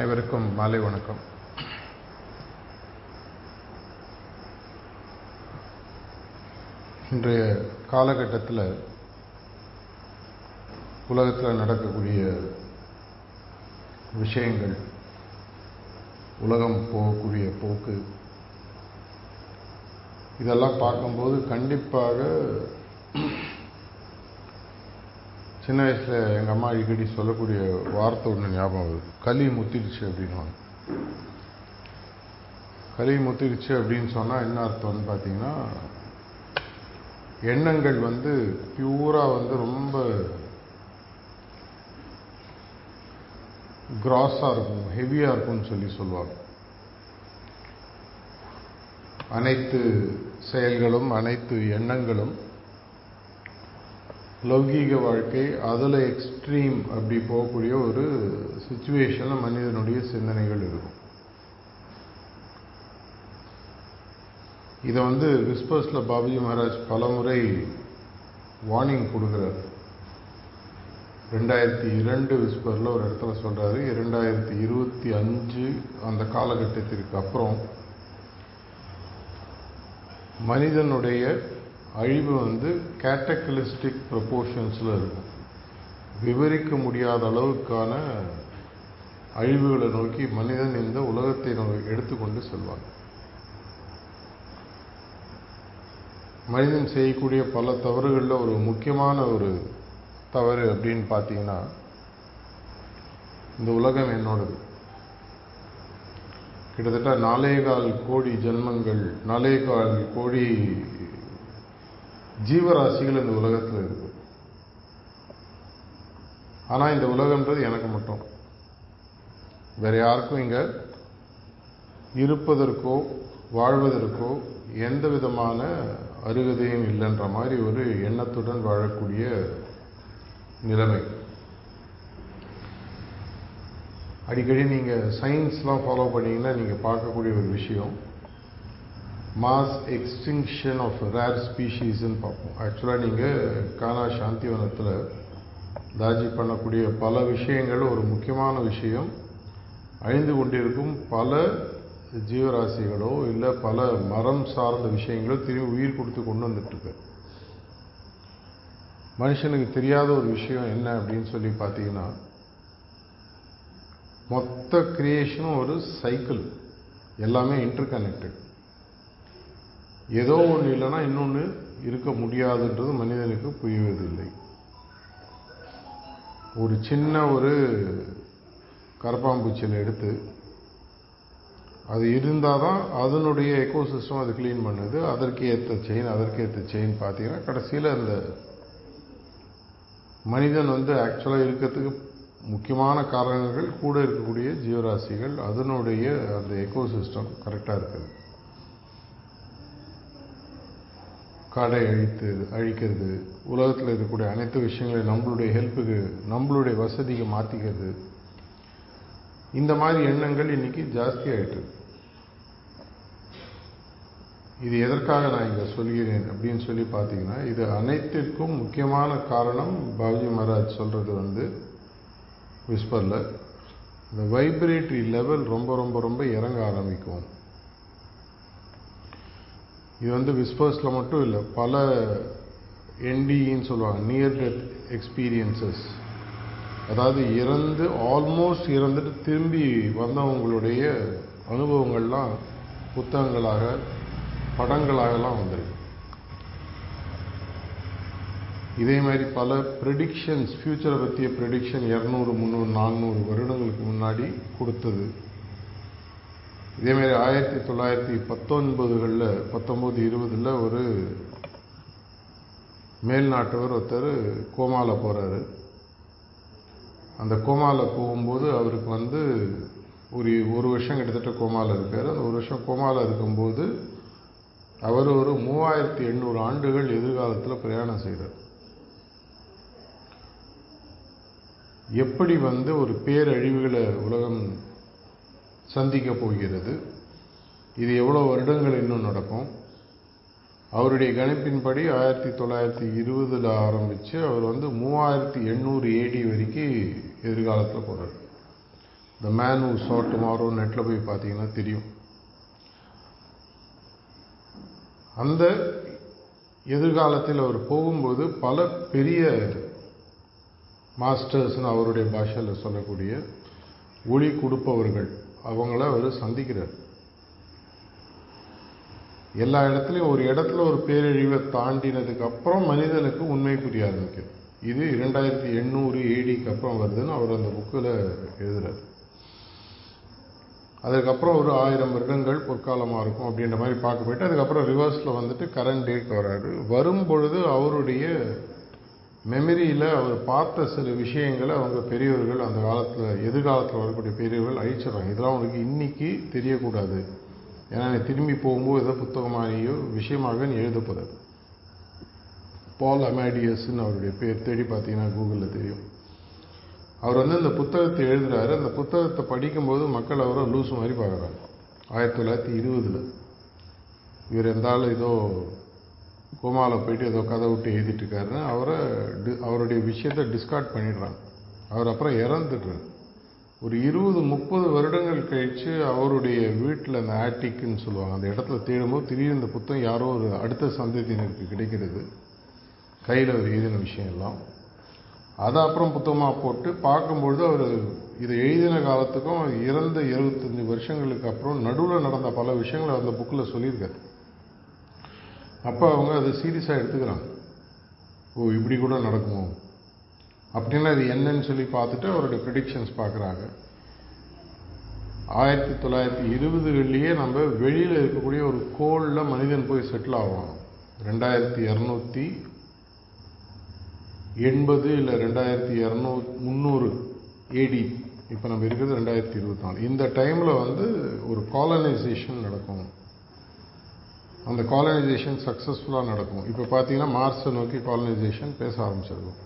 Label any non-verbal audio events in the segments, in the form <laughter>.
அனைவருக்கும் மாலை வணக்கம். இன்றைய காலகட்டத்தில் உலகத்தில் நடக்கக்கூடிய விஷயங்கள் உலகம் போகக்கூடிய போக்கு இதெல்லாம் பார்க்கும்போது கண்டிப்பாக சின்ன வயசில் எங்கள் அம்மா அடிக்கடி சொல்லக்கூடிய வார்த்தை ஒன்று ஞாபகம் வருது. களி முத்திடுச்சு அப்படின்வாங்க களி முத்திடுச்சு அப்படின்னு சொன்னால் என்ன அர்த்தம்னு பார்த்தீங்கன்னா எண்ணங்கள் வந்து பியூராக வந்து ரொம்ப கிராஸாக இருக்கும் ஹெவியாக இருக்கும்னு சொல்லி சொல்லுவாங்க. அனைத்து செயல்களும் அனைத்து எண்ணங்களும் லௌகீக வாழ்க்கை அதில் எக்ஸ்ட்ரீம் அப்படி போகக்கூடிய ஒரு சுச்சுவேஷனில் மனிதனுடைய சிந்தனைகள் இருக்கும். இதை வந்து விஸ்பர்ஸில் பாபுஜி மகாராஜ் பலமுறை வார்னிங் கொடுக்குறார். ரெண்டாயிரத்தி இரண்டு விஸ்பரில் ஒரு இடத்துல சொல்கிறாரு இரண்டாயிரத்தி இருபத்தி அஞ்சு அந்த காலகட்டத்திற்கு அப்புறம் மனிதனுடைய அழிவு வந்து கேட்டகலிஸ்டிக் ப்ரொபோர்ஷன்ஸில் இருக்கும். விவரிக்க முடியாத அளவுக்கான அழிவுகளை நோக்கி மனிதன் இந்த உலகத்தை எடுத்துக்கொண்டு செல்வான். மனிதன் செய்யக்கூடிய பல தவறுகளில் ஒரு முக்கியமான ஒரு தவறு அப்படின்னு பார்த்தீங்கன்னா இந்த உலகம் என்னோடது. கிட்டத்தட்ட நாலே கால் கோடி ஜென்மங்கள் நாலே கால் கோடி ஜீவராசிகள் இந்த உலகத்தில் இருக்கு. ஆனால் இந்த உலகம்ன்றது எனக்கு மட்டும். வேற யாருக்கும் இங்கே இருப்பதற்கோ வாழ்வதற்கோ எந்த விதமான அருகதையும் இல்லைன்ற மாதிரி ஒரு எண்ணத்துடன் வாழக்கூடிய நிலைமை. அடிக்கடி நீங்கள் சயின்ஸ்லாம் ஃபாலோ பண்ணிங்கன்னா நீங்கள் பார்க்கக்கூடிய ஒரு விஷயம் மாஸ் எக்ஸ்டிங்ஷன் ஆஃப் ரேர் ஸ்பீஷீஸ்ன்னு பார்ப்போம் ஆக்சுவலாக நீங்கள் கானா சாந்திவனத்தில் தாஜி பண்ணக்கூடிய பல விஷயங்கள் ஒரு முக்கியமான விஷயம். அழிந்து கொண்டிருக்கும் பல ஜீவராசிகளோ இல்லை பல மரம் சார்ந்த விஷயங்களோ திரும்பி உயிர் கொடுத்து கொண்டு வந்துட்டுருக்கு. மனுஷனுக்கு தெரியாத ஒரு விஷயம் என்ன அப்படின்னு சொல்லி பார்த்தீங்கன்னா மொத்த கிரியேஷனும் ஒரு சைக்கிள் எல்லாமே இன்டர் கனெக்டட் ஏதோ ஒன்று இல்லைன்னா இன்னொன்று இருக்க முடியாதுன்றது மனிதனுக்கு புரிவதில்லை ஒரு சின்ன ஒரு கரப்பாம்பூச்சியில் எடுத்து அது இருந்தால் தான் அதனுடைய எக்கோசிஸ்டம் அது க்ளீன் பண்ணுது. அதற்கு ஏற்ற செயின் அதற்கு ஏற்ற செயின் பார்த்தீங்கன்னா கடைசியில் அந்த மனிதன் வந்து ஆக்சுவலாக இருக்கிறதுக்கு முக்கியமான காரணங்கள் கூட இருக்கக்கூடிய ஜீவராசிகள் அதனுடைய அந்த எக்கோசிஸ்டம் கரெக்டாக இருக்குது. காடை அழித்து அழிக்கிறது. உலகத்தில் இருக்கக்கூடிய அனைத்து விஷயங்களையும் நம்மளுடைய ஹெல்ப்புக்கு நம்மளுடைய வசதிக்கு மாற்றிக்கிறது இந்த மாதிரி எண்ணங்கள் இன்றைக்கி ஜாஸ்தி ஆயிட்டு. இது எதற்காக நான் இங்கே சொல்கிறேன் அப்படின்னு சொல்லி பார்த்தீங்கன்னா இது அனைத்திற்கும் முக்கியமான காரணம் பாபுஜி மகாராஜ் சொல்கிறது வந்து விஸ்பரில் இந்த வைப்ரேட்டரி லெவல் ரொம்ப ரொம்ப ரொம்ப இறங்க ஆரம்பிக்கும். இது வந்து விஸ்பர்ஸில் மட்டும் இல்லை பல என்டிஇன்னு சொல்லுவாங்க நியர் டெத் எக்ஸ்பீரியன்சஸ் அதாவது இறந்து ஆல்மோஸ்ட் இறந்துட்டு திரும்பி வந்தவங்களுடைய அனுபவங்கள்லாம் புத்தகங்களாக படங்களாகலாம் வந்திருக்கு. இதே மாதிரி பல ப்ரெடிக்ஷன்ஸ் ஃப்யூச்சரை பற்றிய ப்ரெடிக்ஷன் இரநூறு முந்நூறு நானூறு வருடங்களுக்கு முன்னாடி கொடுத்தது. இதேமாரி ஆயிரத்தி தொள்ளாயிரத்தி பத்தொன்பதுகளில் பத்தொம்போது இருபதில் ஒரு மேல்நாட்டவர் ஒருத்தர் கோமாவில் போகிறாரு அந்த கோமாவில் போகும்போது அவருக்கு வந்து ஒரு ஒரு வருஷம் கிட்டத்தட்ட கோமாவில் இருக்கார். அந்த ஒரு வருஷம் கோமாவில் இருக்கும்போது அவர் ஒரு மூவாயிரத்தி எண்ணூறு ஆண்டுகள் எதிர்காலத்தில் பிரயாணம் செய்கிறார் எப்படி வந்து ஒரு பேரழிவுகளை உலகம் சந்திக்க போகிறது. இது எவ்வளோ வருடங்கள் இன்னும் நடக்கும்? அவருடைய கணிப்பின்படி ஆயிரத்தி தொள்ளாயிரத்தி இருபதில் ஆரம்பித்து அவர் வந்து மூவாயிரத்தி எண்ணூறு ஏடி வரைக்கும் எதிர்காலத்தில் போகிறார் the man who saw tomorrow நெட்டில் போய் பார்த்தீங்கன்னா தெரியும். அந்த எதிர்காலத்தில் அவர் போகும்போது பல பெரிய மாஸ்டர்ஸ்னு அவருடைய பாஷையில் சொல்லக்கூடிய ஒளி கொடுப்பவர்கள் அவங்கள அவர் சந்திக்கிறார். எல்லா இடத்துலையும் ஒரு இடத்துல ஒரு பேரழிவை தாண்டினதுக்கு அப்புறம் மனிதனுக்கு உண்மை புரிய ஆரம்பிக்குது. இது இரண்டாயிரத்தி எண்ணூறு ஏடிக்கு அப்புறம் வருதுன்னு அவர் அந்த புக்கில் எழுதுகிறார் அதுக்கப்புறம் ஒரு ஆயிரம் வருடங்கள் பொற்காலமாக இருக்கும் அப்படின்ற மாதிரி பார்க்க போயிட்டு அதுக்கப்புறம் ரிவர்ஸில் வந்துட்டு கரண்ட் டேக்கு வராரு வரும்பொழுது அவருடைய மெமரியில் அவர் பார்த்த சில விஷயங்களை அவங்க பெரியவர்கள் அந்த காலத்தில் எதிர்காலத்தில் வரக்கூடிய பெரியவர்கள் அழிச்சிடுறாங்க. இதெல்லாம் அவனுக்கு இன்னைக்கு தெரியக்கூடாது. ஏன்னா நீ திரும்பி போகும்போது எதோ புத்தகமாகியோ விஷயமாக நீ எழுத பால் அமேடியஸ்ன்னு அவருடைய பேர் தேடி பார்த்தீங்கன்னா கூகுளில் தெரியும். அவர் வந்து இந்த புத்தகத்தை எழுதுகிறாரு அந்த புத்தகத்தை படிக்கும்போது மக்கள் அவரை லூஸ் மாதிரி பார்க்குறாங்க. ஆயிரத்தி தொள்ளாயிரத்தி இருபதில். இவர் எந்தாலும் ஏதோ கோமாவில் போயிட்டு ஏதோ கதை விட்டு எழுதிட்டு இருக்காருன்னு அவரை டி அவருடைய விஷயத்தை டிஸ்கார்ட் பண்ணிடுறாங்க. அவர் அப்புறம் இறந்துடுறாரு. ஒரு இருபது முப்பது வருடங்கள் கழித்து அவருடைய வீட்டில் அந்த ஆட்டிக்குன்னு சொல்லுவாங்க. அந்த இடத்துல தேடும்போது திடீர்னு இந்த புத்தகம் யாரோ ஒரு அடுத்த சந்ததியினருக்கு கிடைக்கிறது. கையில் அவர் எழுதின விஷயம் எல்லாம். அதை அப்புறம் புத்தகமாக போட்டு பார்க்கும்பொழுது அவர் இதை எழுதின காலத்துக்கும் இறந்த இருபத்தஞ்சி வருஷங்களுக்கு அப்புறம் நடுவில் நடந்த பல விஷயங்களை அந்த புக்கில் சொல்லியிருக்காரு. அப்போ அவங்க அதை சீரியஸாக எடுத்துக்கிறாங்க. ஓ இப்படி கூட நடக்குமோ? அப்படின்னா அது என்னன்னு சொல்லி பார்த்துட்டு அவருடைய ப்ரிடிக்ஷன்ஸ் பார்க்குறாங்க. ஆயிரத்தி தொள்ளாயிரத்தி இருபதுகள்லேயே நம்ம வெளியில் இருக்கக்கூடிய ஒரு கோளில் மனிதன் போய் செட்டில் ஆவான். ரெண்டாயிரத்தி இரநூத்தி எண்பது இல்லை ரெண்டாயிரத்தி இரநூ முந்நூறு ஏடி இப்போ நம்ம இருக்கிறது ரெண்டாயிரத்தி இருபத்தி நாலு. இந்த டைமில் வந்து ஒரு காலனைசேஷன் நடக்கும். அந்த காலனைசேஷன் சக்ஸஸ்ஃபுல்லாக நடக்கும். இப்போ பார்த்தீங்கன்னா மார்ஸை நோக்கி காலனைசேஷன் பேச ஆரம்பிச்சிருக்கும்.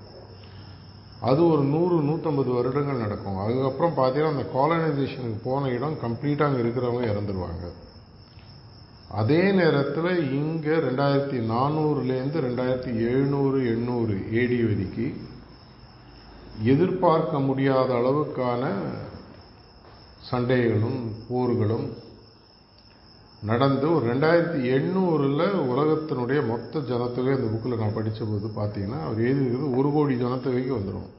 அது ஒரு நூறு நூற்றம்பது வருடங்கள் நடக்கும். அதுக்கப்புறம் பார்த்தீங்கன்னா அந்த காலனைசேஷனுக்கு போன இடம் கம்ப்ளீட்டாக அங்கே இருக்கிறவங்க இறந்துருவாங்க. அதே நேரத்தில் இங்கே ரெண்டாயிரத்தி நானூறுலேருந்து ரெண்டாயிரத்தி எழுநூறு எண்ணூறு ஏடி வரைக்கு எதிர்பார்க்க முடியாத அளவுக்கான சண்டைகளும் போர்களும் நடந்து ஒரு ரெண்டாயிரத்தி எண்ணூறில் உலகத்தினுடைய மொத்த ஜனத்தொகை அந்த புக்கில் நான் படித்த போது பார்த்தீங்கன்னா அவர் எழுதியிருக்கிறது ஒரு கோடி ஜனத்தொகைக்கு வந்துடும்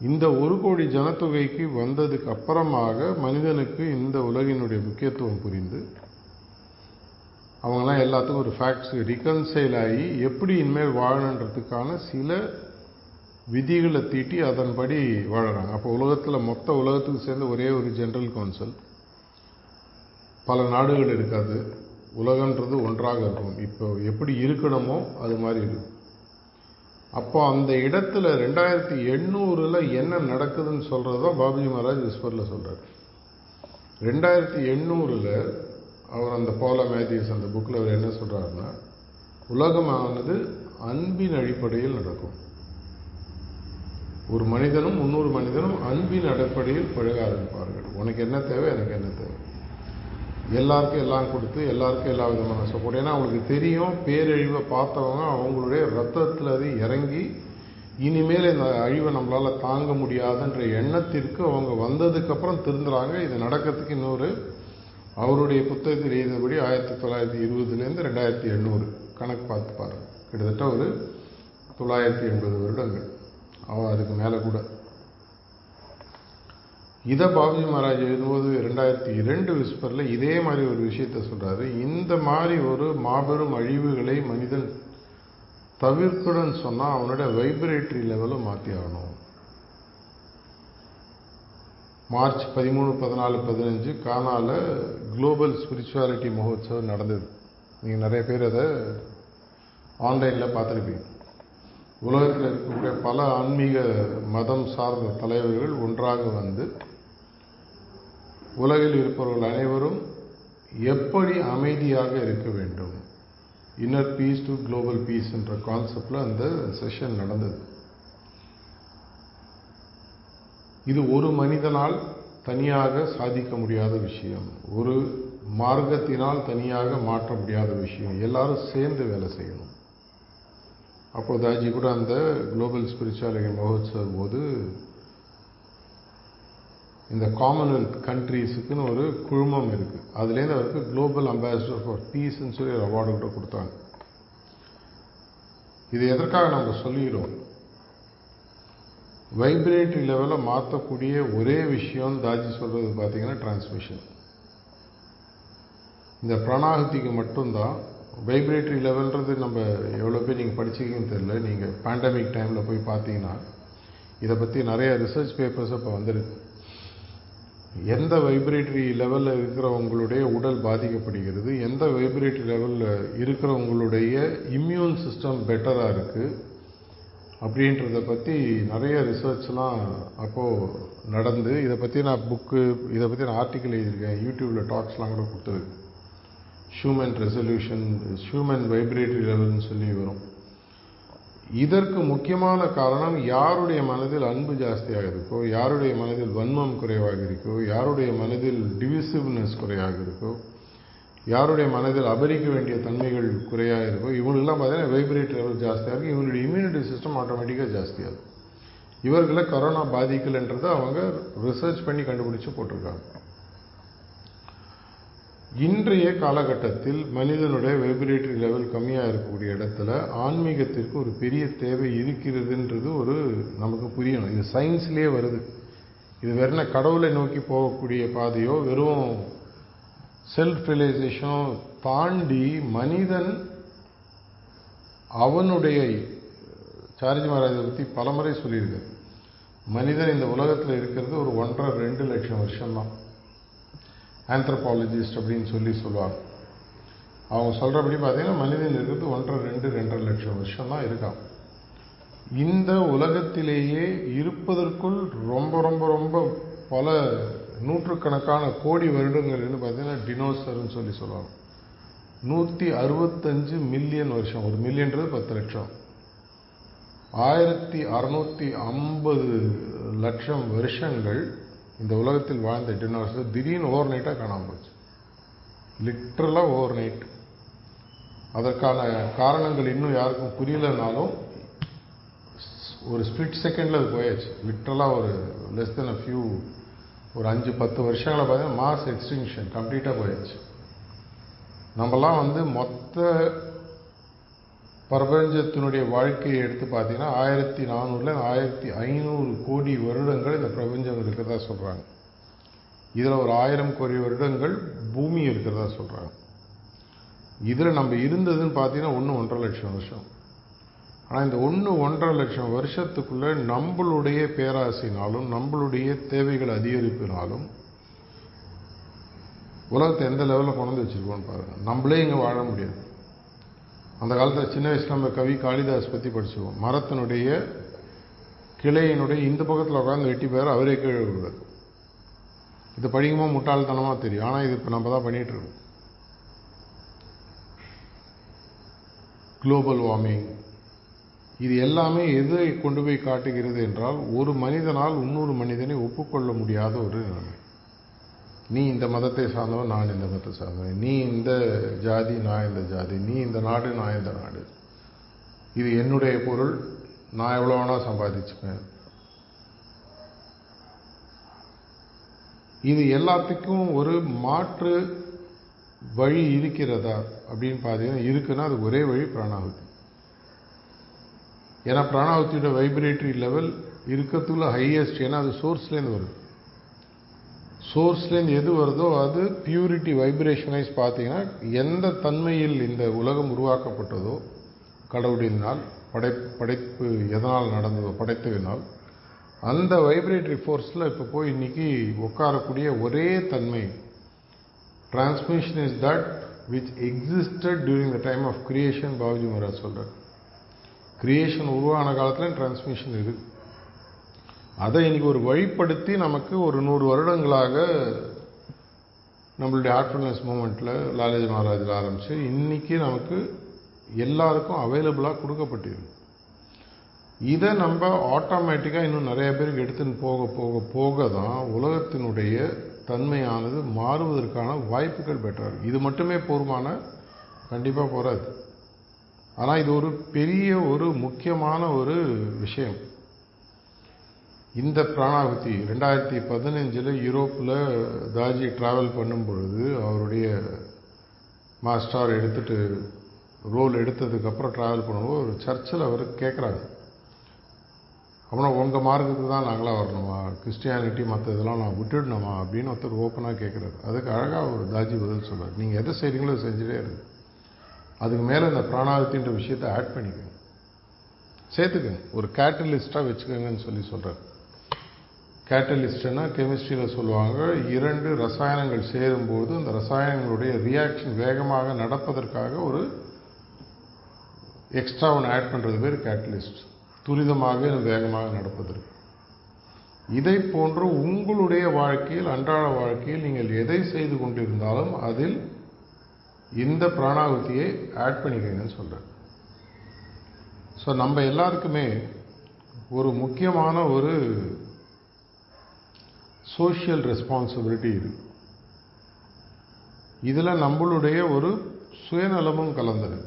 இந்த ஒரு கோடி ஜனத்தொகைக்கு வந்ததுக்கு அப்புறமாக மனிதனுக்கு இந்த உலகினுடைய முக்கியத்துவம் புரிந்து அவங்களாம் எல்லாத்துக்கும் ஒரு ஃபேக்ட்ஸ் ரிகன்சைல் ஆகி எப்படி இனிமேல் வாழணுன்றதுக்கான சில விதிகளை தீட்டி அதன்படி வாழறாங்க. அப்போ உலகத்தில் மொத்த உலகத்துக்கு சேர்ந்து ஒரே ஒரு ஜென்ரல் கவுன்சில் பல நாடுகள் இருக்காது. உலகன்றது ஒன்றாக இருக்கும். இப்போ எப்படி இருக்கணுமோ அது மாதிரி இருக்கும் அப்போ அந்த இடத்துல ரெண்டாயிரத்தி எண்ணூறில் என்ன நடக்குதுன்னு சொல்கிறது தான் பாபுஜி மகாராஜ் விஸ்வரில் சொல்கிறார் ரெண்டாயிரத்தி எண்ணூறில் அவர் அந்த போல மேத்யூஸ் அந்த புக்கில் அவர் என்ன சொல்கிறாருன்னா உலகமானது அன்பின் அடிப்படையில் நடக்கும். ஒரு மனிதனும் முன்னூறு மனிதனும் அன்பின் அடிப்படையில் பழக ஆரம்பிப்பார்கள். உனக்கு என்ன தேவை? எனக்கு என்ன தேவை? எல்லாருக்கும் எல்லாம் கொடுத்து எல்லாருக்கும் எல்லா விதமான சப்போர்ட் ஏன்னா அவங்களுக்கு தெரியும் பேரழிவை பார்த்தவங்க அவங்களுடைய ரத்தத்தில் அது இறங்கி இனிமேல் இந்த அழிவை நம்மளால் தாங்க முடியாதுன்ற எண்ணத்திற்கு அவங்க வந்ததுக்கப்புறம் திருந்துறாங்க. இது நடக்கிறதுக்கு இன்னொரு அவருடைய புத்தகத்தில் எழுதியபடி ஆயிரத்தி தொள்ளாயிரத்தி இருபதுலேருந்து ரெண்டாயிரத்தி எண்ணூறு. கணக்கு பார்த்து பாருங்கள் கிட்டத்தட்ட ஒரு தொள்ளாயிரத்தி எண்பது வருடங்கள். அவன் அதுக்கு மேலே கூட. இதை பாபுஜி மகாராஜ் எழுதும்போது ரெண்டாயிரத்தி இரண்டு விஸ்பரில் இதே மாதிரி ஒரு விஷயத்த சொல்கிறாரு இந்த மாதிரி ஒரு மாபெரும் அழிவுகளை மனிதன் தவிர்க்கணும்னு சொன்னால் அவனோட வைப்ரேட்டரி லெவலும் மாற்றி ஆகணும். மார்ச் பதிமூணு பதினாலு பதினஞ்சு கானால குளோபல் ஸ்பிரிச்சுவாலிட்டி மகோத்சவம் நடந்தது. நீங்கள் நிறைய பேர் அதை ஆன்லைனில் பார்த்துருப்பீங்க. உலகத்தில் இருக்கக்கூடிய பல ஆன்மீக மதம் சார்ந்த தலைவர்கள் ஒன்றாக வந்து உலகில் இருப்பவர்கள் அனைவரும் எப்படி அமைதியாக இருக்க வேண்டும்? Inner peace to global peace என்ற கான்செப்டில் அந்த செஷன் நடந்தது. இது ஒரு மனிதனால் தனியாக சாதிக்க முடியாத விஷயம். ஒரு மார்க்கத்தினால் தனியாக மாற்ற முடியாத விஷயம். எல்லாரும் சேர்ந்து வேலை செய்யணும். அப்போது தாஜி கூட அந்த குளோபல் ஸ்பிரிச்சுவாலிட்டி மகோத்சவம் போது இந்த காமன்வெல்த் கண்ட்ரீஸுக்குன்னு ஒரு குழுமம் இருக்குது அதுலேருந்து அவருக்கு குளோபல் அம்பாசிடர் ஃபார் பீஸ்ன்னு சொல்லி ஒரு அவார்டு கூட கொடுத்தாங்க. இது எதற்காக நம்ம சொல்லிக்கிறோம்? வைப்ரேட்டரி லெவலில் மாற்றக்கூடிய ஒரே விஷயம் தாஜி சொல்கிறது பார்த்தீங்கன்னா டிரான்ஸ்மிஷன் இந்த பிராணாகதிக்கு மட்டும்தான் வைப்ரேட்டரி லெவல்ன்றது நம்ம எவ்வளோ பேர் நீங்கள் படிச்சிக்கிங்கன்னு தெரியல. நீங்கள் பேண்டமிக் டைமில் போய் பார்த்தீங்கன்னா இதை பற்றி நிறைய ரிசர்ச் பேப்பர்ஸ் இப்போ வந்துருக்கு. எந்த வைப்ரேட்டரி லெவலில் இருக்கிறவங்களுடைய உடல் பாதிக்கப்படுகிறது எந்த வைப்ரேட்டரி லெவலில் இருக்கிறவங்களுடைய இம்யூன் சிஸ்டம் பெட்டராக இருக்குது அப்படின்றத பற்றி நிறைய ரிசர்ச்லாம் அப்போது நடந்து இதை பற்றி நான் புக்கு இதை பற்றி நான் ஆர்டிக்கல் எழுதியிருக்கேன் யூடியூப்பில் டாக்ஸ்லாம் கூட கொடுத்துருக்கு. ஹியூமன் ரெசல்யூஷன் ஹியூமன் வைப்ரேட்டரி லெவல்னு சொல்லி வரும். இதற்கு முக்கியமான காரணம் யாருடைய மனதில் அன்பு ஜாஸ்தியாக இருக்கோ யாருடைய மனதில் வன்மம் குறைவாக இருக்கோ யாருடைய மனதில் டிவிசிவ்னஸ் குறையாக இருக்கோ யாருடைய மனதில் அபரிக்க வேண்டிய தன்மைகள் குறையாக இருக்கோ இவங்களுக்கெல்லாம் பார்த்தீங்கன்னா வைப்ரேட் லெவல் ஜாஸ்தியாக இருக்கும் இவங்களுடைய இம்யூனிட்டி சிஸ்டம் ஆட்டோமேட்டிக்காக ஜாஸ்தியாகும் இவர்களை கொரோனா பாதிக்கலைன்றதை அவங்க ரிசர்ச் பண்ணி கண்டுபிடிச்சி போட்டிருக்காங்க. இன்றைய காலகட்டத்தில் மனிதனுடைய வைப்ரேட்டரி லெவல் கம்மியாக இருக்கக்கூடிய இடத்துல ஆன்மீகத்திற்கு ஒரு பெரிய தேவை இருக்கிறதுன்றது ஒரு நமக்கு புரியணும். இது சயின்ஸ்லேயே வருது. இது வெறும் கடவுளை நோக்கி போகக்கூடிய பாதையோ வெறும் செல்ஃப் ரியலைசேஷனோ தாண்டி மனிதன் அவனுடைய சார்ஜி மகாராஜை பற்றி பலமுறை சொல்லியிருக்காரு. மனிதன் இந்த உலகத்தில் இருக்கிறது ஒரு ஒன்றரை ரெண்டு லட்சம் வருஷம்தான். ஆந்த்ரபாலஜிஸ்ட் அப்படின்னு சொல்லி சொல்லுவாங்க. அவங்க சொல்கிறபடி பார்த்தீங்கன்னா மனிதன் இருக்கிறது ஒன்றரை ரெண்டு ரெண்டரை லட்சம் வருஷம் தான் இருக்கான். இந்த உலகத்திலேயே இருப்பதற்குள் ரொம்ப ரொம்ப ரொம்ப பல நூற்றுக்கணக்கான கோடி வருடங்கள்னு பார்த்தீங்கன்னா டினோசர்னு சொல்லி சொல்லுவாங்க. நூற்றி அறுபத்தஞ்சு மில்லியன் வருஷம் ஒரு மில்லியன்றது பத்து லட்சம். ஆயிரத்தி அறநூற்றி ஐம்பது லட்சம் வருஷங்கள் இந்த உலகத்தில் வாழ்ந்த டினோசர் திடீர்னு ஓவர் நைட்டாக காணாமல் போச்சு. லிட்ரலாக ஓவர் நைட் அதற்கான காரணங்கள் இன்னும் யாருக்கும் புரியலைனாலும் ஒரு ஸ்பிளிட் செகண்டில் அது போயாச்சு. லிட்ரலாக ஒரு லெஸ் தென் அ ஃபியூ ஒரு அஞ்சு பத்து வருஷங்களை பார்த்தீங்கன்னா மாஸ் எக்ஸ்டிங்ஷன் கம்ப்ளீட்டாக போயாச்சு. நம்மலாம் வந்து மொத்த பிரபஞ்சத்தினுடைய வாழ்க்கையை எடுத்து பார்த்தீங்கன்னா ஆயிரத்தி நானூறுல ஆயிரத்தி ஐநூறு கோடி வருடங்கள் இந்த பிரபஞ்சம் இருக்கிறதா சொல்கிறாங்க இதில் ஒரு ஆயிரம் கோடி வருடங்கள் பூமி இருக்கிறதா சொல்கிறாங்க இதில் நம்ம இருந்ததுன்னு பார்த்தீங்கன்னா ஒன்று ஒன்றரை லட்சம் வருஷம். ஆனால் இந்த ஒன்று ஒன்றரை லட்சம் வருஷத்துக்குள்ளே நம்மளுடைய பேராசினாலும் நம்மளுடைய தேவைகள் அதிகரிப்பினாலும் உலகத்தை எந்த லெவலில் கொண்டு வச்சுருக்கோன்னு பாருங்கள் நம்மளே இங்கே வாழ முடியாது. அந்த காலத்தில் சின்ன வயசில் நம்ம கவி காளிதாஸ் பற்றி படிச்சுவோம் மரத்தினுடைய கிளையினுடைய இந்த பக்கத்தில் உட்காந்து வெட்டி பேர் அவரே கீழே விடுவார். இது படிக்கும்போது முட்டாள்தனமாக தெரியும். ஆனால் இது இப்போ நம்ம தான் பண்ணிகிட்ருக்கோம் குளோபல் வார்மிங் இது எல்லாமே எதை கொண்டு போய் காட்டுகிறது என்றால் ஒரு மனிதனால் இன்னொரு மனிதனை ஒப்புக்கொள்ள முடியாத ஒரு நிலைமை. நீ இந்த மதத்தை சார்ந்தவன் நான் இந்த மதத்தை சார்ந்தவன். நீ இந்த ஜாதி நான் இந்த ஜாதி. நீ இந்த நாடு நான் இந்த நாடு. இது என்னுடைய பொருள். நான் எவ்வளோ வேணால் சம்பாதிச்சுப்பேன். இது எல்லாத்துக்கும் ஒரு மாற்று வழி இருக்கிறதா அப்படின்னு பார்த்தீங்கன்னா இருக்குன்னா அது ஒரே வழி பிராணாகுதி ஏன்னா பிராணாகுத்தியோட வைப்ரேட்டரி லெவல் இருக்கிறதுக்குள்ள ஹையஸ்ட் ஏன்னா அது சோர்ஸ்லேருந்து வருது. சோர்ஸ்லேருந்து எது வருதோ அது பியூரிட்டி வைப்ரேஷனைஸ் பார்த்தீங்கன்னா எந்த தன்மையில் இந்த உலகம் உருவாக்கப்பட்டதோ கடவுளினால் படை படைப்பு எதனால் நடந்ததோ படைத்ததினால் அந்த வைப்ரேட்டரி ஃபோர்ஸில் இப்போ போய் இன்னைக்கு உட்காரக்கூடிய ஒரே தன்மை transmission is that which existed during the time of creation Babuji Maharaj சொல்கிறார் கிரியேஷன் உருவான காலத்தில் டிரான்ஸ்மிஷன் இருக்குது அதை இன்றைக்கி ஒரு வழிப்படுத்தி நமக்கு ஒரு நூறு வருடங்களாக நம்மளுடைய ஹார்ட்ஃபுல்னஸ் மூமெண்ட்டில் லாலேஜ் மகாராஜில் ஆரம்பித்து இன்றைக்கி நமக்கு எல்லாருக்கும் அவைலபிளாக கொடுக்கப்பட்டிருக்கு. இதை நம்ம ஆட்டோமேட்டிக்காக இன்னும் நிறைய பேருக்கு எடுத்துன்னு போக போக போக தான் உலகத்தினுடைய தன்மையானது மாறுவதற்கான வாய்ப்புகள் பெற்றார். இது மட்டுமே போருமான கண்டிப்பாக போகாது ஆனால் இது ஒரு பெரிய ஒரு முக்கியமான ஒரு விஷயம். இந்த பிராணாகுதி ரெண்டாயிரத்தி பதினஞ்சில் யூரோப்பில் தாஜி ட்ராவல் பண்ணும் பொழுது அவருடைய மாஸ்டர் எடுத்துட்டு ரோல் எடுத்ததுக்கப்புறம் ட்ராவல் பண்ணும்போது ஒரு சர்ச்சில் அவர் கேட்குறாங்க அப்புறம் உங்கள் மார்க்கத்துக்கு தான் நாங்களாம் வரணுமா? கிறிஸ்டியானிட்டி மற்ற இதெல்லாம் நான் விட்டுடணுமா? அப்படின்னு ஒருத்தர் ஓப்பனாக கேட்குறாரு அதுக்கு அழகாக ஒரு தாஜி பதில் சொல்கிறார் நீங்கள் எதை செய்கிறீங்களோ செஞ்சுட்டே இருக்கு அதுக்கு மேலே இந்த பிராணாகுத்தின்ற விஷயத்தை ஆட் பண்ணிக்கோங்க. சேர்த்துக்கங்க. ஒரு கேட்டலிஸ்ட்டாக வச்சுக்கோங்கன்னு சொல்லி சொல்கிறார் கேட்டலிஸ்ட்னா கெமிஸ்ட்ரியில் சொல்லுவாங்க. இரண்டு ரசாயனங்கள் சேரும்போது அந்த ரசாயனங்களுடைய ரியாக்ஷன் வேகமாக நடப்பதற்காக ஒரு எக்ஸ்ட்ரா ஒன்று ஆட் பண்ணுறது பேர் கேட்டலிஸ்ட் துரிதமாக வேகமாக நடப்பதற்கு. இதை போன்று உங்களுடைய வாழ்க்கையில் அன்றாட வாழ்க்கையில் நீங்கள் எதை செய்து கொண்டிருந்தாலும் அதில் இந்த பிராணாகுத்தியை ஆட் பண்ணிக்கங்கன்னு சொல்கிறேன் ஸோ நம்ம எல்லாருக்குமே ஒரு முக்கியமான ஒரு சோஷியல் ரெஸ்பான்சிபிலிட்டி இருக்கு இதில் நம்மளுடைய ஒரு சுயநலமும் கலந்தது.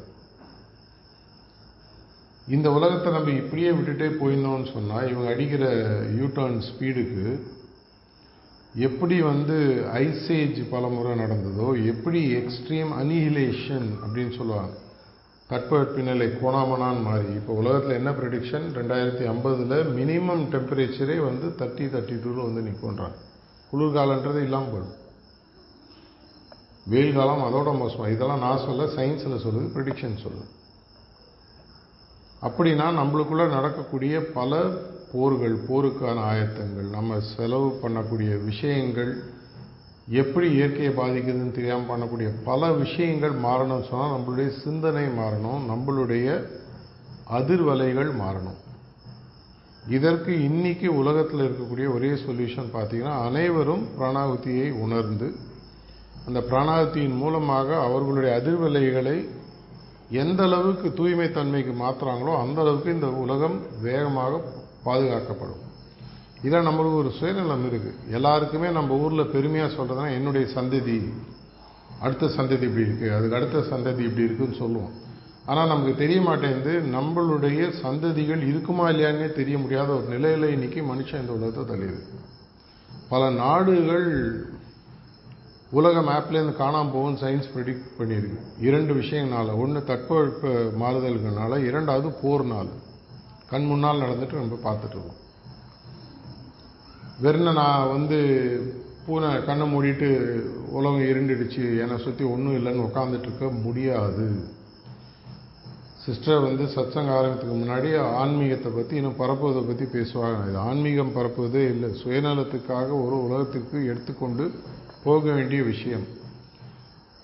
இந்த உலகத்தை நம்ம இப்படியே விட்டுட்டே போயிருந்தோம்னு சொன்னால் இவங்க அடிக்கிற யூடர்ன் ஸ்பீடுக்கு எப்படி வந்து ஐசேஜ் பல முறை நடந்ததோ எப்படி எக்ஸ்ட்ரீம் அனிஹிலேஷன் அப்படின்னு சொல்லுவாங்க. தட்பவெப்பநிலை கோணாமனான் மாறி. இப்போ உலகத்தில் என்ன ப்ரெடிக்ஷன் ரெண்டாயிரத்தி ஐம்பதில் மினிமம் டெம்பரேச்சரே வந்து தேர்ட்டி தேர்ட்டி டூவில் வந்து நிற்குன்றாங்க குளிர்காலன்றது இல்லாமல் போயிடும். வெயில் காலம் அதோட மோசமாக இதெல்லாம் நான் சொல்ல சயின்ஸில் சொல்லுது ப்ரெடிக்ஷன் சொல்லுது. அப்படின்னா நம்மளுக்குள்ள நடக்கக்கூடிய பல போர்கள் போருக்கான ஆயத்தங்கள் நம்ம செலவு பண்ணக்கூடிய விஷயங்கள் எப்படி இயற்கையை பாதிக்குதுன்னு தெரியாமல் பண்ணக்கூடிய பல விஷயங்கள் மாறணும்னு சொன்னால் நம்மளுடைய சிந்தனை மாறணும் நம்மளுடைய அதிர்வலைகள் மாறணும். இதற்கு இன்னைக்கு உலகத்தில் இருக்கக்கூடிய ஒரே சொல்யூஷன் பார்த்தீங்கன்னா அனைவரும் பிராணாகுத்தியை உணர்ந்து அந்த பிராணாகுத்தியின் மூலமாக அவர்களுடைய அதிர்வலைகளை எந்த அளவுக்கு தூய்மை தன்மைக்கு மாற்றுறாங்களோ அந்த அளவுக்கு இந்த உலகம் வேகமாக பாதுகாக்கப்படும். இதில் நம்மளுக்கு ஒரு சுயநலம் இருக்குது எல்லாருக்குமே நம்ம ஊரில் பெருமையாக சொல்கிறதுனா என்னுடைய சந்ததி அடுத்த சந்ததி இப்படி இருக்குது அதுக்கு அடுத்த சந்ததி இப்படி இருக்குதுன்னு சொல்லுவோம். ஆனால் நமக்கு தெரிய மாட்டேங்குது நம்மளுடைய சந்ததிகள் இருக்குமா இல்லையான்னே தெரிய முடியாத ஒரு நிலையில் இன்னைக்கு மனுஷன் இந்த உலகத்தை தள்ளியது பல நாடுகள் உலக மேப்லேருந்து காணாமல் போகும் சயின்ஸ் ப்ரெடிக்ட் பண்ணியிருக்கு. இரண்டு விஷயங்கள்னால ஒன்று தட்பவெப்ப மாறுதல்கள்னால இரண்டாவது போர்னால். கண் முன்னால் நடந்துட்டு நம்ம பார்த்துட்டு இருக்கோம். வெறும் நான் வந்து பூனை கண்ணை மூடிட்டு உலகம் இருண்டுடுச்சு. என்னை சுற்றி ஒன்றும் இல்லைன்னு உட்காந்துட்டு இருக்க முடியாது. சிஸ்டர் வந்து சத்சங்க ஆரம்பத்துக்கு முன்னாடி ஆன்மீகத்தை பற்றி இன்னும் பரப்புவதை பற்றி பேசுவாங்க. இது ஆன்மீகம் பரப்புவதே இல்லை. சுயநலத்துக்காக ஒரு உலகத்துக்கு எடுத்துக்கொண்டு போக வேண்டிய விஷயம்.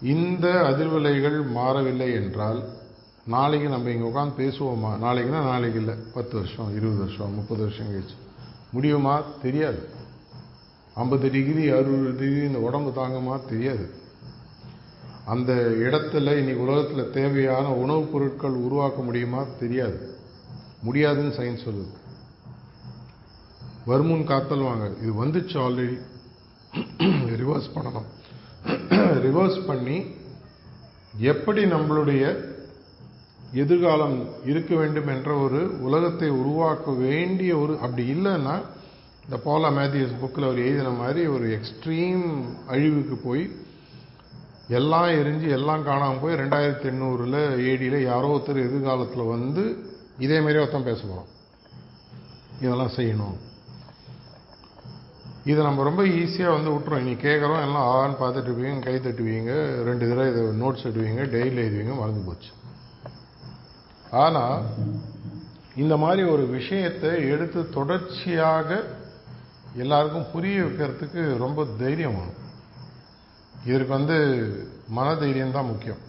இந்த அதிர்வலைகள் மாறவில்லை என்றால் நாளைக்கு நம்ம இங்கே உட்காந்து பேசுவோமா? நாளைக்குன்னா நாளைக்கு இல்லை. பத்து வருஷம் இருபது வருஷம் முப்பது வருஷம் கழிச்சு. முடியுமா? தெரியாது. ஐம்பது டிகிரி அறுபது டிகிரி இந்த உடம்பு தாங்குமா? தெரியாது. அந்த இடத்துல இன்னைக்கு உலகத்தில் தேவையான உணவுப் பொருட்கள் உருவாக்க முடியுமா? தெரியாது. முடியாதுன்னு சயின்ஸ் சொல்லுது. வருமுன் காத்தல் வாங்க. இது வந்துச்சு ஆல்ரெடி ரிவர்ஸ் <coughs> பண்ணணும். <coughs> ரிவர்ஸ் பண்ணி எப்படி நம்மளுடைய எதிர்காலம் இருக்க வேண்டும் என்ற ஒரு உலகத்தை உருவாக்க வேண்டிய ஒரு அப்படி இல்லைன்னா இந்த பாலா மேத்யூஸ் புக்கில் அவர் எழுதின மாதிரி ஒரு எக்ஸ்ட்ரீம் அழிவுக்கு போய் எல்லாம் எரிஞ்சு எல்லாம் காணாமல் போய் ரெண்டாயிரத்தி எண்ணூறில் ஏடியில் யாரோ ஒருத்தர் எதிர்காலத்தில் வந்து இதே மாதிரி ஒருத்தன் பேச போகிறோம் இதெல்லாம் செய்யணும். இதை நம்ம ரொம்ப ஈஸியாக வந்து விட்டுறோம். நீ கேட்குறோம் எல்லாம் ஆன்னு பார்த்துட்டு இருப்பீங்க கை தட்டுவீங்க ரெண்டு தடவை இதை நோட்ஸ் எடுவீங்க டெய்லி எழுதுவீங்க மறந்து போச்சு. ஆனால் இந்த மாதிரி ஒரு விஷயத்தை எடுத்து தொடர்ச்சியாக எல்லாருக்கும் புரிய வைக்கிறதுக்கு ரொம்ப தைரியம் வேணும். இதற்கு வந்து மன தைரியம் தான் முக்கியம்.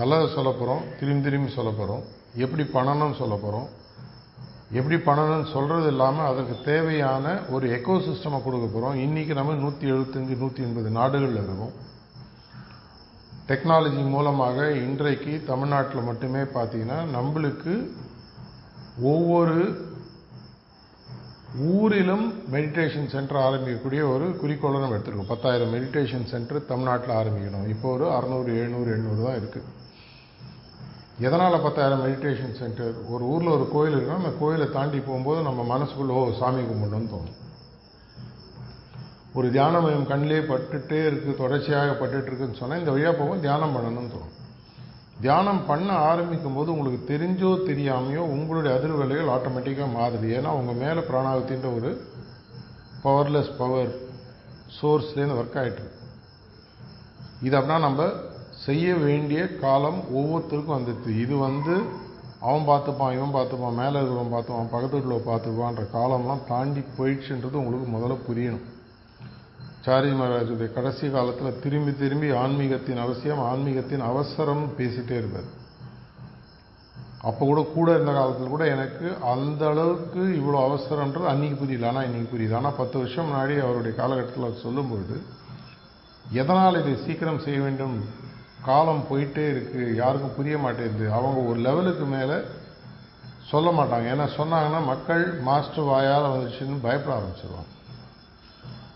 நல்லதை சொல்ல போகிறோம் திரும்பி திரும்பி சொல்ல போகிறோம் எப்படி பண்ணணும்னு சொல்ல போகிறோம் எப்படி பண்ணணும்னு சொல்கிறது இல்லாமல் அதற்கு தேவையான ஒரு எக்கோ சிஸ்டமை கொடுக்க போகிறோம் இன்றைக்கி நம்ம நூற்றி எழுபத்தஞ்சு நூற்றி எண்பது நாடுகளில் இருக்கோம். டெக்னாலஜி மூலமாக இன்றைக்கு தமிழ்நாட்டில் மட்டுமே பார்த்தீங்கன்னா நம்மளுக்கு ஒவ்வொரு ஊரிலும் மெடிடேஷன் சென்டர் ஆரம்பிக்கக்கூடிய ஒரு குறிக்கோளை நம்ம எடுத்துருக்கோம். பத்தாயிரம் மெடிடேஷன் சென்டர் தமிழ்நாட்டில் ஆரம்பிக்கணும். இப்போ ஒரு அறநூறு எழுநூறு எண்ணூறு தான் இருக்குது எதனால் பத்தாயிரம் மெடிடேஷன் சென்டர் ஒரு ஊரில் ஒரு கோயில் இருக்குன்னா அந்த கோயிலை தாண்டி போகும்போது நம்ம மனசுக்குள்ள ஓ சாமி கும்பிடணும்னு தோணும். ஒரு தியான மையம் கண்ணிலே பட்டுட்டே இருக்குது தொடர்ச்சியாக பட்டுட்டு இருக்குன்னு சொன்னால் இந்த வழியாக போகும் தியானம் பண்ணணும்னு தோணும். தியானம் பண்ண ஆரம்பிக்கும் போது உங்களுக்கு தெரிஞ்சோ தெரியாமையோ உங்களுடைய அதிர்வலைகள் ஆட்டோமேட்டிக்காக மாறுது. ஏன்னா உங்கள் மேலே பிராணாவத்தின்ற ஒரு பவர்லெஸ் பவர் சோர்ஸ்லேருந்து ஒர்க் ஆகிட்டுருக்கு இது அப்படின்னா நம்ம செய்ய வேண்டிய காலம் ஒவ்வொருத்தருக்கும் வந்துடுது. இது வந்து அவன் பார்த்துப்பான் இவன் பார்த்துப்பான் மேலே இருக்கிறவன் பார்த்துப்பான் பக்கத்து வீட்டில் பார்த்துப்பான்ற காலம்லாம் தாண்டி போயிடுச்சுன்றது உங்களுக்கு முதல்ல புரியணும். சாரி மகாராஜுடைய கடைசி காலத்தில் திரும்பி திரும்பி ஆன்மீகத்தின் அவசியம் ஆன்மீகத்தின் அவசரம் பேசிகிட்டே இருப்பார். அப்போ கூட கூட இருந்த காலத்தில் கூட எனக்கு அந்த அளவுக்கு இவ்வளோ அவசரன்றது அன்றைக்கி புரியல. ஆனால் இன்றைக்கி புரியுது. ஆனால் பத்து வருஷம் முன்னாடி அவருடைய காலகட்டத்தில் அவர் சொல்லும்பொழுது எதனால் இதை சீக்கிரம் செய்ய வேண்டும்? காலம் போயிட்டே இருக்குது யாருக்கும் புரிய மாட்டேங்குது. அவங்க ஒரு லெவலுக்கு மேலே சொல்ல மாட்டாங்க. ஏன்னா சொன்னாங்கன்னா மக்கள் மாஸ்டர் வாயால் வந்துச்சுன்னு பயப்பட ஆரம்பிச்சிருவாங்க.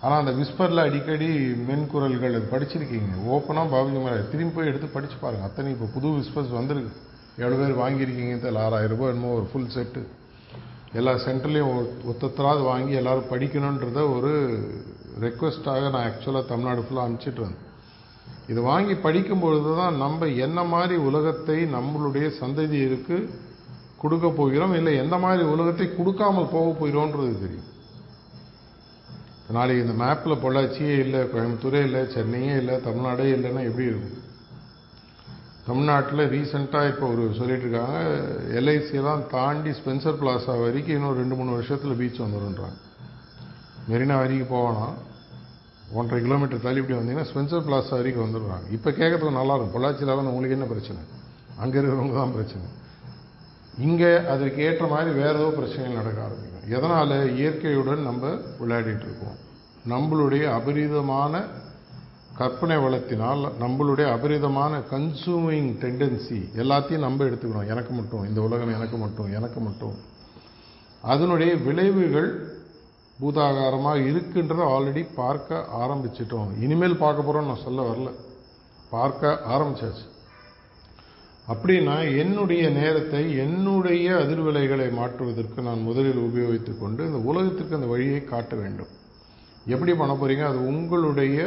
ஆனால் அந்த விஸ்பரில் அடிக்கடி மென்குரல்கள் அது படிச்சிருக்கீங்க ஓப்பனாக பாபுஜி மகாராஜ். திரும்பி போய் எடுத்து படிச்சு பாருங்கள் அத்தனை இப்போ புது விஸ்பர்ஸ் வந்திருக்கு. எவ்வளோ பேர் வாங்கியிருக்கீங்க தெரியல. ஆறாயிரம் ரூபாய் என்னமோ ஒரு ஃபுல் செட்டு எல்லா சென்டர்லேயும் ஒத்தத்தராது வாங்கி எல்லோரும் படிக்கணுன்றத ஒரு ரெக்வஸ்ட்டாக நான் ஆக்சுவலாக தமிழ்நாடு ஃபுல்லாக அனுப்பிச்சிட்டு வந்தேன். இதை வாங்கி படிக்கும்பொழுது தான் நம்ம என்ன மாதிரி உலகத்தை நம்மளுடைய சந்ததியருக்கு கொடுக்க போகிறோம்? இல்லை எந்த மாதிரி உலகத்தை கொடுக்காமல் போக போகிறோன்றது தெரியும். நாளைக்கு இந்த மேப்பில் பொள்ளாச்சியே இல்லை கோயம்புத்தூரே இல்லை சென்னையே இல்லை தமிழ்நாடே இல்லைன்னா எப்படி இருக்கும்? தமிழ்நாட்டில் ரீசெண்டாக இப்போ ஒரு சொல்லிட்டு இருக்காங்க எல்ஐசியெல்லாம் தாண்டி ஸ்பென்சர் பிளாசா வரைக்கும் இன்னும் ரெண்டு மூணு வருஷத்தில் பீச் வந்துடும்ன்றாங்க மெரினா வரைக்கும் போவானா ஒன்றரை கிலோமீட்டர் தள்ளி இப்படி வந்தீங்கன்னா ஸ்பென்சர் பிளாசா வரைக்கும் வந்துடுறாங்க. இப்போ கேட்கறதுக்கு நல்லாயிருக்கும் பொள்ளாச்சியில் வந்து உங்களுக்கு என்ன பிரச்சனை? அங்கே இருக்கிறவங்க தான் பிரச்சனை. இங்கே அதற்கு ஏற்ற மாதிரி வேறு ஏதோ பிரச்சனைகள் நடக்க ஆரம்பிக்கும் எதனால் இயற்கையுடன் நம்ம விளையாடிட்டுருக்கோம் நம்மளுடைய அபரிதமான கற்பனை வளத்தினால் நம்மளுடைய அபரிதமான கன்சூமிங் டெண்டன்சி எல்லாத்தையும் நம்ம எடுத்துக்கணும் எனக்கு மட்டும் இந்த உலகம் எனக்கு மட்டும் எனக்கு மட்டும். அதனுடைய விளைவுகள் பூதாகாரமாக இருக்குன்றத ஆல்ரெடி பார்க்க ஆரம்பிச்சிட்டோம். இனிமேல் பார்க்க போகிறோம் நான் சொல்ல வரல. பார்க்க ஆரம்பிச்சாச்சு. அப்படின்னா என்னுடைய நேரத்தை என்னுடைய அதிர்வலைகளை மாற்றுவதற்கு நான் முதலில் உபயோகித்து கொண்டு இந்த உலகத்திற்கு அந்த வழியை காட்ட வேண்டும். எப்படி பண்ண போகிறீங்க அது உங்களுடைய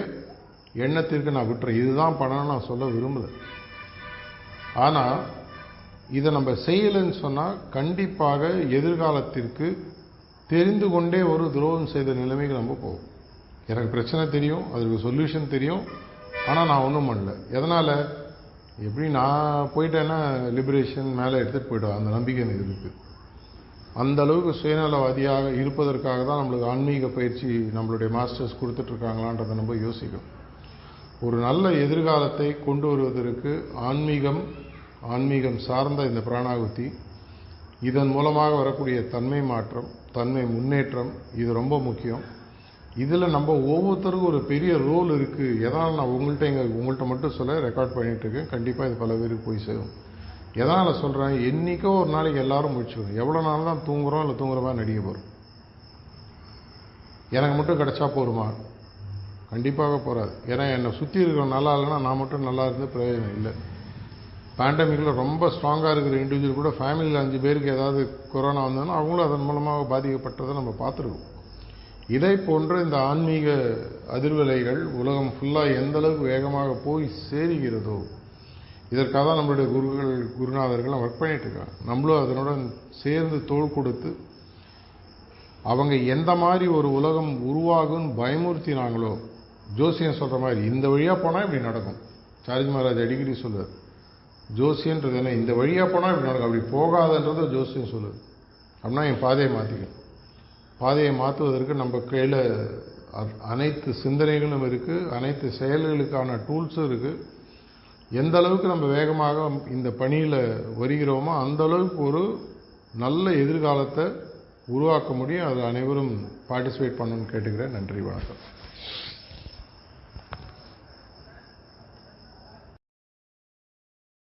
எண்ணத்திற்கு நான் விட்டுறேன் இதுதான் பணம் நான் சொல்ல விரும்புகிறேன் ஆனால் இதை நம்ம செய்யலைன்னு சொன்னால் கண்டிப்பாக எதிர்காலத்திற்கு தெரிந்து கொண்டே ஒரு துரோகம் செய்த நிலைமைக்கு நம்ம போகும் எனக்கு பிரச்சனை தெரியும் அதுக்கு சொல்யூஷன் தெரியும். ஆனால் நான் ஒன்றும் பண்ணல. எதனால்? எப்படி நான் போயிட்டேன்னா லிபரேஷன் மேலே எடுத்துகிட்டு போயிடுவேன். அந்த நம்பிக்கை எனக்கு இருக்குது அந்த அளவுக்கு சுயநலவாதியாக இருப்பதற்காக தான் நம்மளுக்கு ஆன்மீக பயிற்சி நம்மளுடைய மாஸ்டர்ஸ் கொடுத்துட்ருக்காங்களான்றதை நம்ம யோசிக்கணும். ஒரு நல்ல எதிர்காலத்தை கொண்டு வருவதற்கு ஆன்மீகம் ஆன்மீகம் சார்ந்த இந்த பிராணாகுத்தி இதன் மூலமாக வரக்கூடிய தன்மை மாற்றம் தன்மை முன்னேற்றம் இது ரொம்ப முக்கியம். இதில் நம்ம ஒவ்வொருத்தருக்கும் ஒரு பெரிய ரோல் இருக்குது எதனால் நான் உங்கள்கிட்ட எங்கள் உங்கள்கிட்ட மட்டும் சொல்ல ரெக்கார்ட் பண்ணிகிட்ருக்கேன் இருக்கேன். கண்டிப்பாக இது பல பேருக்கு போய் சேரும். எதனால் சொல்கிறேன் என்றைக்கோ ஒரு நாளைக்கு எல்லாரும் முடிச்சுக்கணும் எவ்வளோ நாள் தான் தூங்குறோம் இல்லை தூங்குற மாதிரி நடிக்க போகிறோம் எனக்கு மட்டும் கிடைச்சா போருமா? கண்டிப்பாக போகாது ஏன்னா என்னை சுற்றி இருக்கிற நல்லா இல்லைன்னா நான் மட்டும் நல்லா இருந்து பிரயோஜனம் இல்லை. பேண்டமிக்கில் ரொம்ப ஸ்ட்ராங்காக இருக்கிற இண்டிவிஜுவல் கூட ஃபேமிலியில் அஞ்சு பேருக்கு ஏதாவது கொரோனா வந்ததுன்னா அவங்களும் அதன் மூலமாக பாதிக்கப்பட்டதை நம்ம பார்த்துருக்கோம். இதை போன்ற இந்த ஆன்மீக அதிர்வலைகள் உலகம் ஃபுல்லாக எந்த அளவுக்கு வேகமாக போய் சேருகிறதோ இதற்காக தான் நம்மளுடைய குருகள் குருநாதர்கள்லாம் ஒர்க் பண்ணிகிட்ருக்காங்க நம்மளும் அதனுடன் சேர்ந்து தோள் கொடுத்து அவங்க எந்த மாதிரி ஒரு உலகம் உருவாகும்னு பயமுறுத்தினாங்களோ ஜோசியம் சொல்கிற மாதிரி இந்த வழியாக போனால் இப்படி நடக்கும். சாரிஜ் மகாராஜ் அடிக்கடி சொல்லுவார் ஜோசியன்றது என்ன? இந்த வழியாக போனால் இப்படி நடக்கும். அப்படி போகாதன்றது ஜோசியம் சொல்லுது. அப்படின்னா என் பாதையை மாற்றிக்கணும் பாதையை மாற்றுவதற்கு நம்ம கையில் அனைத்து சிந்தனைகளும் இருக்குது அனைத்து செயல்களுக்கான டூல்ஸும் இருக்குது எந்த அளவுக்கு நம்ம வேகமாக இந்த பணியில் வருகிறோமோ அந்த அளவுக்கு ஒரு நல்ல எதிர்காலத்தை உருவாக்க முடியும். அதில் அனைவரும் பார்ட்டிசிபேட் பண்ணணும்னு கேட்டுக்கிறேன். நன்றி வணக்கம்.